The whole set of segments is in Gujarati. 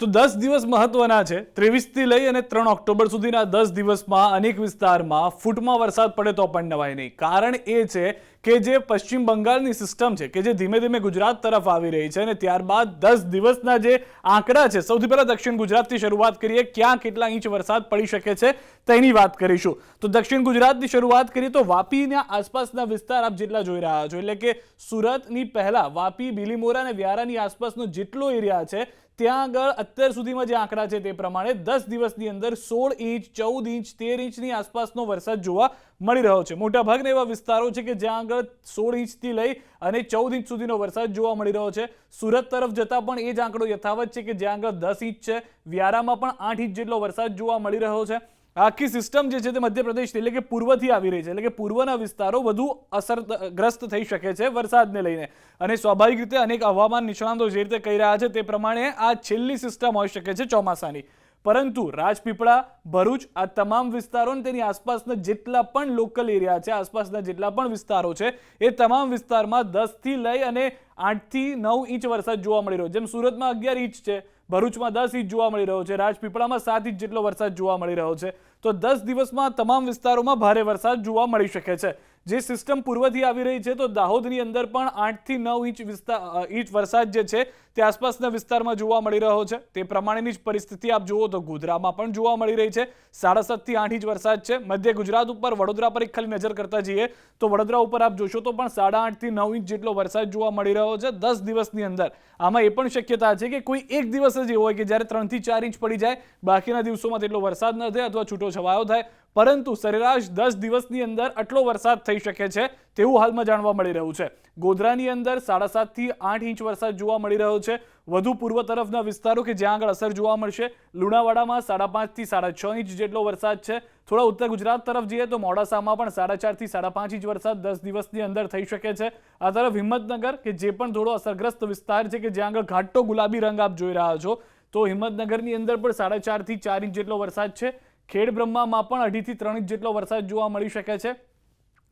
તો દસ દિવસ મહત્વના છે. ત્રેવીસથી લઈ અને ત્રણ ઓક્ટોબર સુધીના દસ દિવસમાં અનેક વિસ્તારમાં ફૂટમાં વરસાદ પડે તો પણ નવાય નહીં. કારણ એ છે કે જે પશ્ચિમ બંગાળની સિસ્ટમ છે કે જે ધીમે ધીમે ગુજરાત તરફ આવી રહી છે અને ત્યારબાદ દસ દિવસના જે આંકડા છે, સૌથી પહેલાં દક્ષિણ ગુજરાતથી શરૂઆત કરીએ, ક્યાં કેટલા ઇંચ વરસાદ પડી શકે છે તેની વાત કરીશું. તો દક્ષિણ ગુજરાતની શરૂઆત કરીએ તો વાપીના આસપાસના વિસ્તાર આપ જેટલા જોઈ રહ્યા છો. એટલે કે સુરતની પહેલાં વાપી, બિલીમોરા અને વ્યારાની આસપાસનો જેટલો એરિયા છે ત્યાં આગળ અત્યાર સુધીમાં જે આંકડા છે તે પ્રમાણે દસ દિવસની અંદર સોળ ઇંચ, ચૌદ ઇંચ, તેર ઇંચની આસપાસનો વરસાદ જોવા મળી રહ્યો છે. મોટાભાગના એવા વિસ્તારો છે કે જ્યાં આગળ સોળ ઇંચથી લઈ અને ચૌદ ઇંચ સુધીનો વરસાદ જોવા મળી રહ્યો છે. સુરત તરફ જતા પણ એ જ આંકડો યથાવત છે કે જ્યાં આગળ દસ ઇંચ છે. વ્યારામાં પણ આઠ ઇંચ જેટલો વરસાદ જોવા મળી રહ્યો છે. આખી સિસ્ટમ જે છે તે મધ્યપ્રદેશ એટલે કે પૂર્વથી આવી રહી છે. એટલે કે પૂર્વના વિસ્તારો વધુ અસરગ્રસ્ત થઈ શકે છે વરસાદને લઈને. અને સ્વાભાવિક રીતે અનેક હવામાન નિષ્ણાતો જે રીતે કહી રહ્યા છે તે પ્રમાણે આ છેલ્લી સિસ્ટમ હોઈ શકે છે ચોમાસાની. પરંતુ રાજપીપળા, ભરૂચ આ તમામ વિસ્તારો તેની આસપાસના જેટલા પણ લોકલ એરિયા છે, આસપાસના જેટલા પણ વિસ્તારો છે, એ તમામ વિસ્તારમાં દસથી લઈ અને આઠથી નવ ઇંચ વરસાદ જોવા મળી રહ્યો. જેમ સુરતમાં અગિયાર ઇંચ છે ભરૂચમાં દસ ઇંચ જોવા મળી રહ્યો છે. રાજપીપળામાં સાત ઇંચ જેટલો વરસાદ જોવા મળી રહ્યો છે. તો દસ દિવસમાં તમામ વિસ્તારોમાં ભારે વરસાદ જોવા મળી શકે છે. જે સિસ્ટમ પૂર્વથી આવી રહી છે, તો દાહોદની અંદર પણ આઠથી નવ ઇંચ વિસ્તાર ઇંચ વરસાદ જે છે, તે આસપાસના વિસ્તારમાં જોવા મળી રહ્યો છે. તે પ્રમાણેની જ પરિસ્થિતિ આપ જુઓ તો ગોધરામાં પણ જોવા મળી રહી છે. સાડા સાતથી આઠ ઇંચ વરસાદ છે. મધ્ય ગુજરાત ઉપર વડોદરા પર એક ખાલી નજર કરતા જઈએ, તો વડોદરા ઉપર આપ જોશો તો પણ સાડા આઠથી નવ ઇંચ જેટલો વરસાદ જોવા મળી રહ્યો છે દસ દિવસની અંદર. આમાં એ પણ શક્યતા છે કે કોઈ એક દિવસ જ એવો હોય કે જ્યારે ત્રણથી ચાર ઇંચ પડી જાય, બાકીના દિવસોમાં તેટલો વરસાદ ન થાય અથવા છૂટો છવાયો થાય. પરંતુ સરેરાશ દસ દિવસની અંદર આટલો વરસાદ થઈ શકે છે તેવું હાલમાં જાણવા મળી રહ્યું છે. ગોધરાની અંદર સાડા સાતથી આઠ ઇંચ વરસાદ જોવા મળી રહ્યો છે. વધુ પૂર્વ તરફના વિસ્તારો કે જ્યાં આગળ અસર જોવા મળશે, લુણાવાડામાં સાડા પાંચથી સાડા છ ઇંચ જેટલો વરસાદ છે. થોડા ઉત્તર ગુજરાત તરફ જઈએ તો મોડાસામાં પણ સાડા ચારથી સાડા પાંચ ઇંચ વરસાદ દસ દિવસની અંદર થઈ શકે છે. આ તરફ હિંમતનગર, કે જે પણ થોડો અસરગ્રસ્ત વિસ્તાર છે કે જ્યાં આગળ ઘાટો ગુલાબી રંગ આપ જોઈ રહ્યા છો, તો હિંમતનગરની અંદર પણ સાડા ચારથી ચાર ઇંચ જેટલો વરસાદ છે. ખેડ બ્રહ્મામાં પણ અઢીથી ત્રણ ઇંચ જેટલો વરસાદ જોવા મળી શકે છે.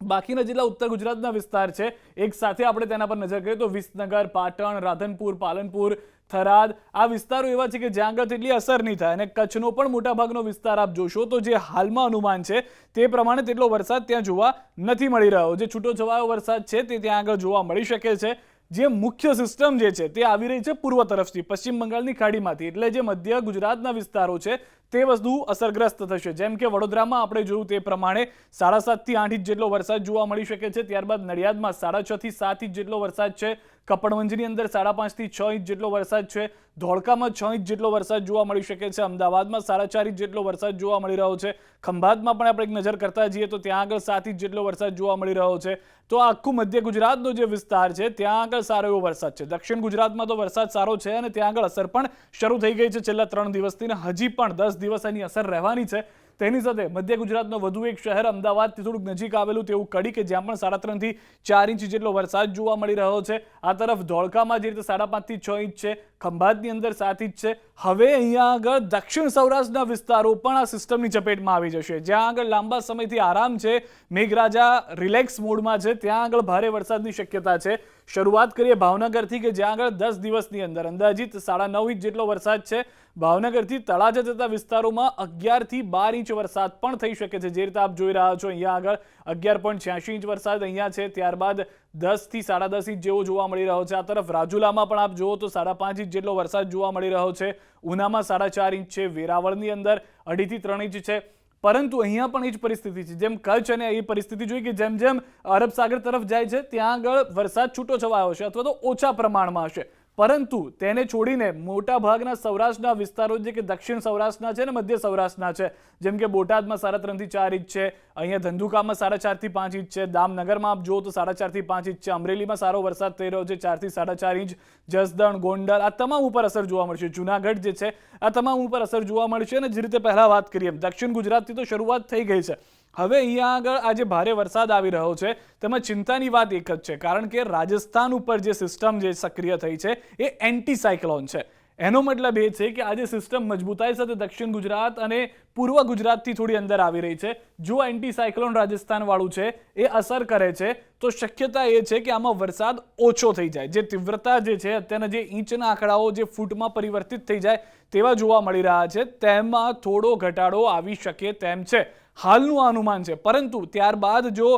બાકીના જેટલા ઉત્તર ગુજરાતના વિસ્તાર છે. એક સાથે આપણે તેના પર નજર કરીએ તો વિસનગર, પાટણ, રાધનપુર, પાલનપુર, થરાદ આ વિસ્તારો એવા છે કે જ્યાં આગળ તેટલી અસર નહીં થાય અને કચ્છનો પણ મોટાભાગનો વિસ્તાર આપ જોશો તો જે હાલમાં અનુમાન છે તે પ્રમાણે તેટલો વરસાદ ત્યાં જોવા નથી મળી રહ્યો. જે છૂટો છવાયો વરસાદ છે તે ત્યાં આગળ જોવા મળી શકે છે. જે મુખ્ય સિસ્ટમ જે છે તે આવી રહી છે પૂર્વ તરફથી, પશ્ચિમ બંગાળની ખાડીમાંથી. એટલે જે મધ્ય ગુજરાતના વિસ્તારો છે, તે વસ્તુ અસરગ્રસ્ત થશે. જેમ કે વડોદરામાં આપણે જોયું તે પ્રમાણે સાડા સાતથી આઠ ઇંચ જેટલો વરસાદ જોવા મળી શકે છે. ત્યારબાદ નડિયાદમાં સાડા છ થી સાત ઇંચ જેટલો વરસાદ છે. કપડવંજની અંદર સાડા પાંચથી છ ઇંચ જેટલો વરસાદ છે. ધોળકામાં છ ઇંચ જેટલો વરસાદ જોવા મળી શકે છે. અમદાવાદમાં સાડા ચાર ઇંચ જેટલો વરસાદ જોવા મળી રહ્યો છે. ખંભાતમાં પણ આપણે એક નજર કરતા જઈએ તો ત્યાં આગળ સાત ઇંચ જેટલો વરસાદ જોવા મળી રહ્યો છે. તો આખું મધ્ય ગુજરાતનો જે વિસ્તાર છે, ત્યાં આગળ સારો એવો વરસાદ છે. દક્ષિણ ગુજરાતમાં તો વરસાદ સારો છે અને ત્યાં આગળ અસર પણ શરૂ થઈ ગઈ છે છેલ્લા ત્રણ દિવસથી ને હજી પણ દસ દિવસ એની અસર રહેવાની છે. તેની સાથે મધ્ય ગુજરાતનો વધુ એક શહેર અમદાવાદથી થોડુંક નજીક આવેલું તેવું કડી કે જ્યાં પણ સાડા ત્રણથી ચાર ઇંચ જેટલો વરસાદ જોવા મળી રહ્યો છે. આ તરફ ધોળકામાં જે રીતે સાડા પાંચથી છ ઇંચ છે, ખંભાતની અંદર સાત ઇંચ છે. હવે અહીંયા આગળ દક્ષિણ સૌરાષ્ટ્રના વિસ્તારો પણ આ સિસ્ટમની ચપેટમાં આવી જશે. જ્યાં આગળ લાંબા સમયથી આરામ છે, મેઘરાજા રિલેક્સ મોડમાં છે, ત્યાં આગળ ભારે વરસાદની શક્યતા છે. શરૂઆત કરીએ ભાવનગરથી કે જ્યાં આગળ દસ દિવસની અંદર. અંદાજિત સાડા નવ ઇંચ જેટલો વરસાદ છે. ભાવનગરથી તળાજા જતા વિસ્તારોમાં અગિયારથી બાર ઇંચ વરસાદ પણ થઈ શકે છે. જે રીતે આપ જોઈ રહ્યા છો, અહીંયા આગળ અગિયાર પોઈન્ટ છ્યાસી ઇંચ વરસાદ અહીંયા છે. ત્યારબાદ દસથી સાડા દસ ઇંચ જેવો જોવા મળી રહ્યો છે. આ તરફ રાજુલામાં પણ આપ જુઓ તો સાડા પાંચ ઇંચ જેટલો વરસાદ જોવા મળી રહ્યો છે. ઉનામાં સાડા ચાર ઇંચ છે. વેરાવળની અંદર અઢીથી ત્રણ ઇંચ છે. પરંતુ અહીંયા પણ એ જ પરિસ્થિતિ છે. જેમ કચ્છ અને એ પરિસ્થિતિ જોઈ કે જેમ જેમ અરબ સાગર તરફ જાય છે, ત્યાં આગળ વરસાદ છૂટો છવાયો હશે અથવા તો ઓછા પ્રમાણમાં હશે. પરંતુ તેને છોડીને મોટા ભાગના સૌરાષ્ટ્રના વિસ્તારો જે કે દક્ષિણ સૌરાષ્ટ્રના છે ને મધ્ય સૌરાષ્ટ્રના છે, જેમ કે બોટાદમાં સાડા ત્રણથી ચાર ઇંચ છે, અહીંયા ધંધુકામાં સાડા ચારથી પાંચ ઇંચ છે, દામનગરમાં આપ જુઓ તો સાડા ચારથી પાંચ ઇંચ છે, અમરેલીમાં સારો વરસાદ થઈ રહ્યો છે, ચારથી સાડા ચાર ઇંચ, જસદણ, ગોંડલ, આ તમામ ઉપર અસર જોવા મળશે. જુનાગઢ જે છે, આ તમામ ઉપર અસર જોવા મળશે અને જે રીતે પહેલાં વાત કરીએ દક્ષિણ ગુજરાતથી તો શરૂઆત થઈ ગઈ છે. હવે અહીંયા આગળ આજે ભારે વરસાદ આવી રહ્યો છે, તેમાં ચિંતાની વાત એક જ છે, કારણ કે રાજસ્થાન ઉપર જે સિસ્ટમ જે સક્રિય થઈ છે, એ એન્ટી સાયક્લોન છે. એનો મતલબ એ છે કે આજે સિસ્ટમ મજબૂતાઈ સાથે દક્ષિણ ગુજરાત અને પૂર્વ ગુજરાતથી થોડી અંદર આવી રહી છે. જો એન્ટી સાયક્લોન રાજસ્થાનવાળું છે, એ અસર કરે છે, તો શક્યતા એ છે કે આમાં વરસાદ ઓછો થઈ જાય. જે તીવ્રતા જે છે, અત્યારના જે ઇંચના આંકડાઓ જે ફૂટમાં પરિવર્તિત થઈ જાય તેવા જોવા મળી રહ્યા છે. તેમાં થોડો ઘટાડો આવી શકે તેમ છે. હાલનું આ અનુમાન છે. પરંતુ ત્યારબાદ જો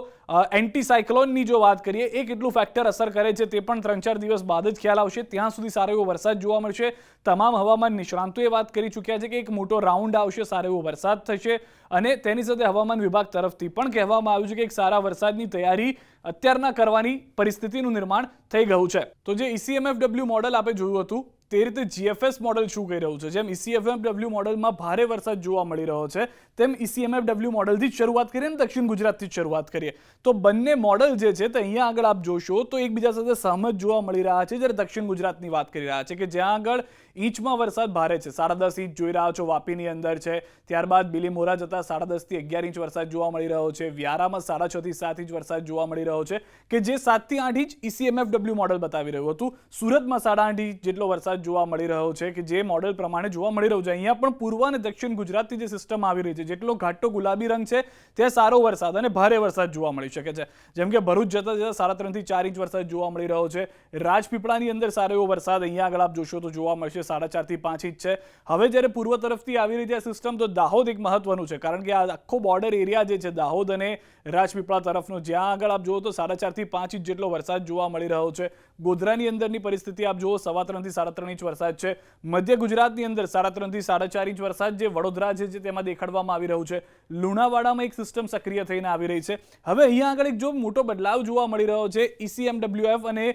એન્ટીસાયક્લોનની જો વાત કરીએ, એ કેટલું ફેક્ટર અસર કરે છે તે પણ ત્રણ ચાર દિવસ બાદ જ ખ્યાલ આવશે. ત્યાં સુધી સારો એવો વરસાદ જોવા મળશે. તમામ હવામાન નિષ્ણાંતોએ વાત કરી ચૂક્યા છે કે એક મોટો રાઉન્ડ આવશે, સારો એવો વરસાદ થશે. અને તેની સાથે હવામાન વિભાગ તરફથી પણ કહેવામાં આવ્યું છે કે એક સારા વરસાદની તૈયારી અત્યારના કરવાની પરિસ્થિતિનું નિર્માણ થઈ ગયું છે. તો જે ઈસીએમએફડબ્લ્યુ મોડલ આપણે જોયું હતું તે રીતે જીએફએસ મોડલ શું કહી રહ્યું છે? જેમ ઈસીએફએમડબ્લ્યુ મોડલમાં ભારે વરસાદ જોવા મળી રહ્યો છે, તેમ ઈસીએમએફડબ્લ્યુ મોડલથી જ શરૂઆત કરીએ ને દક્ષિણ ગુજરાતથી જ શરૂઆત કરીએ. તો બંને મોડલ જે છે તે અહીંયા આગળ આપ જોશો તો એકબીજા સાથે સહમત જોવા મળી રહ્યા છે, જ્યારે દક્ષિણ ગુજરાતની વાત કરી રહ્યા છે કે જ્યાં આગળ ઇંચમાં વરસાદ ભારે છે. સાડા દસ ઇંચ જોઈ રહ્યા છો વાપીની અંદર છે. ત્યારબાદ બિલીમોરા જતા સાડા દસથી અગિયાર ઇંચ વરસાદ જોવા મળી રહ્યો છે. વ્યારામાં સાડા છથી સાત ઇંચ વરસાદ જોવા મળી રહ્યો છે, કે જે સાતથી આઠ ઇંચ ઈસીએમએફડબ્લ્યુ મોડલ બતાવી રહ્યું હતું. સુરતમાં સાડા આઠ ઇંચ જેટલો વરસાદ જોવા મળી રહ્યો છે કે જે મોડેલ પ્રમાણે જોવા મળી રહ્યું છે. અહીંયા પણ પૂર્વ અને દક્ષિણ ગુજરાતથી જે સિસ્ટમ આવી રહી છે, જેટલો ઘાટો ગુલાબી રંગ છે, ત્યાં સારો વરસાદ અને ભારે વરસાદ જોવા મળી શકે છે. જેમ કે ભરૂચ જતા જતા સાડા ત્રણથી ચાર ઇંચ વરસાદ જોવા મળી રહ્યો છે. રાજપીપળાની અંદર સારો એવો વરસાદ અહીંયા આગળ આપ જોશો તો જોવા મળશે, સાડા ચારથી પાંચ ઇંચ છે. હવે જ્યારે પૂર્વ તરફથી આવી રહી છે સિસ્ટમ તો દાહોદ એક મહત્વનું છે, કારણ કે આ આખો બોર્ડર એરિયા જે છે દાહોદ અને રાજપીપળા તરફનો, જ્યાં આગળ આપ જુઓ તો સાડા ચારથી પાંચ ઇંચ જેટલો વરસાદ જોવા મળી રહ્યો છે. ગોધરાની અંદરની પરિસ્થિતિ આપ જુઓ, સવા ત્રણથી સાડા ત્રણ ઇંચ વરસાદ છે. મધ્ય ગુજરાતની અંદર સાડા ત્રણથી સાડા ચાર ઇંચ વરસાદ જે વડોદરા છે તેમાં દેખાડવામાં આવી રહ્યું છે. લુણાવાડામાં એક સિસ્ટમ સક્રિય થઈને આવી રહી છે. હવે અહીંયા આગળ એક જો મોટો બદલાવ જોવા મળી રહ્યો છે ઈસીએમડબ્લ્યુએફ અને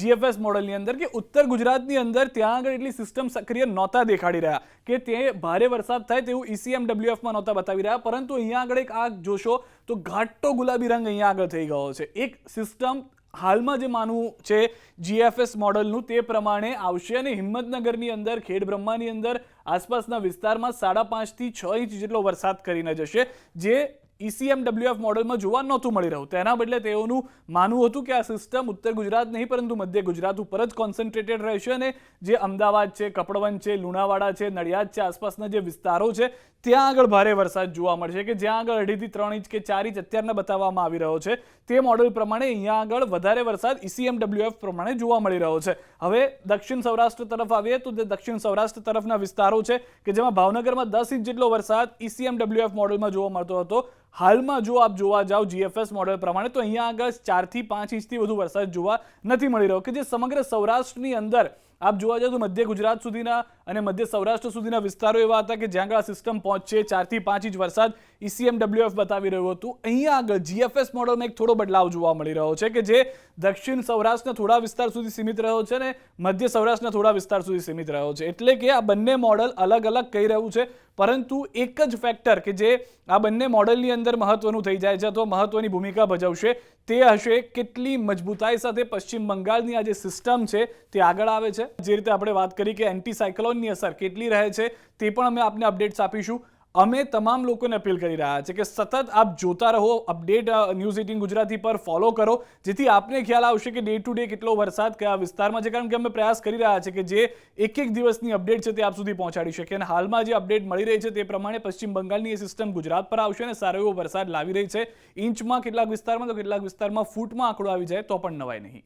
જીએફએસ મોડલની અંદર કે ઉત્તર ગુજરાતની અંદર ત્યાં આગળ એટલી સિસ્ટમ સક્રિય નહોતા દેખાડી રહ્યા. કે તે ભારે વરસાદ થાય તેવું ઈસીએમડબ્લ્યુએફમાં નહોતા બતાવી રહ્યા. પરંતુ અહીંયા આગળ એક આગ જોશો તો ઘાટો ગુલાબી રંગ અહીંયા આગળ થઈ ગયો છે. એક સિસ્ટમ હાલમાં જે માનવું છે જીએફએસ મોડલનું તે પ્રમાણે આવશે અને હિંમતનગરની અંદર ખેડબ્રહ્માની અંદર આસપાસના વિસ્તારમાં સાડા પાંચથી છ ઇંચ જેટલો વરસાદ કરીને જશે, જે ઈસીએમડબ્લ્યુએફ મોડલમાં જોવા નહોતું મળી રહ્યું. તેના બદલે તેઓનું માનવું હતું કે આ સિસ્ટમ ઉત્તર ગુજરાત નહીં, પરંતુ મધ્ય ગુજરાત ઉપર જ કોન્સન્ટ્રેટેડ રહેશે અને જે અમદાવાદ છે કપડવન છે, લુણાવાડા છે, નડિયાદ છે, આસપાસના જે વિસ્તારો છે, ત્યાં આગળ ભારે વરસાદ જોવા મળશે કે જ્યાં આગળ અઢીથી ત્રણ ઇંચ કે ચાર ઇંચ અત્યારના બતાવવામાં આવી રહ્યો છે. તે મોડલ પ્રમાણે અહીંયા આગળ વધારે વરસાદ ઈસીએમડબ્લ્યુએફ પ્રમાણે જોવા મળી રહ્યો છે. હવે દક્ષિણ સૌરાષ્ટ્ર તરફ આવીએ તો તે દક્ષિણ સૌરાષ્ટ્ર તરફના વિસ્તારો છે કે જેમાં ભાવનગરમાં દસ ઇંચ જેટલો વરસાદ ઈસીએમડબ્લ્યુએફ મોડલમાં જોવા મળતો હતો. હાલમાં જો આપ જોવા જાઓ જીએફએસ મોડેલ પ્રમાણે, તો અહીંયા આગળ ચારથી પાંચ ઇંચથી વધુ વરસાદ જોવા નથી મળી રહ્યો, કે જે સમગ્ર સૌરાષ્ટ્રની અંદર આપ જોવા જાઓ તો મધ્ય ગુજરાત સુધીના અને મધ્ય સૌરાષ્ટ્ર સુધીના વિસ્તારો એવા હતા કે જ્યાં આગળ આ સિસ્ટમ પહોંચશે, ચારથી પાંચ ઇંચ વરસાદ ઈસીએમડબ્લ્યુએફ બતાવી રહ્યું હતું. અહીંયા આગળ જીએફએસ મોડલમાં એક થોડો બદલાવ જોવા મળી રહ્યો છે કે જે દક્ષિણ સૌરાષ્ટ્રના થોડા વિસ્તાર સુધી સીમિત રહ્યો છે ને મધ્ય સૌરાષ્ટ્રના થોડા વિસ્તાર સુધી સીમિત રહ્યો છે. એટલે કે આ બંને મોડલ અલગ અલગ કહી રહ્યું છે, પરંતુ એક જ ફેક્ટર કે જે આ બંને મોડલની અંદર મહત્વનું થઈ જાય છે અથવા મહત્વની ભૂમિકા ભજવશે, તે હશે કેટલી મજબૂતાઈ સાથે પશ્ચિમ બંગાળની આ જે સિસ્ટમ છે તે આગળ આવે છે. જે રીતે આપણે વાત કરી કે એન્ટી સાયક્લોનની અસર કેટલી રહે છે, તે પણ અમે આપને અપડેટ્સ આપીશું. અમે તમામ લોકોને અપીલ કરી રહ્યા છે કે સતત આપ જોતા રહો, અપડેટ ન્યૂઝ એટીન ગુજરાતી પર ફોલો કરો, જેથી આપને ખ્યાલ આવશે કે ડે ટુ ડે કેટલો વરસાદ કયા વિસ્તારમાં છે. કારણ કે અમે પ્રયાસ કરી રહ્યા છે કે જે એક એક દિવસની અપડેટ છે તે આપ સુધી પહોંચાડી શકીએ અને હાલમાં જે અપડેટ મળી રહી છે તે પ્રમાણે પશ્ચિમ બંગાળની એ સિસ્ટમ ગુજરાત પર આવશે અને સારો એવો વરસાદ લાવી રહી છે. ઇંચમાં કેટલાક વિસ્તારમાં તો કેટલાક વિસ્તારમાં ફૂટમાં આંકડો આવી જાય તો પણ નવાય નહીં.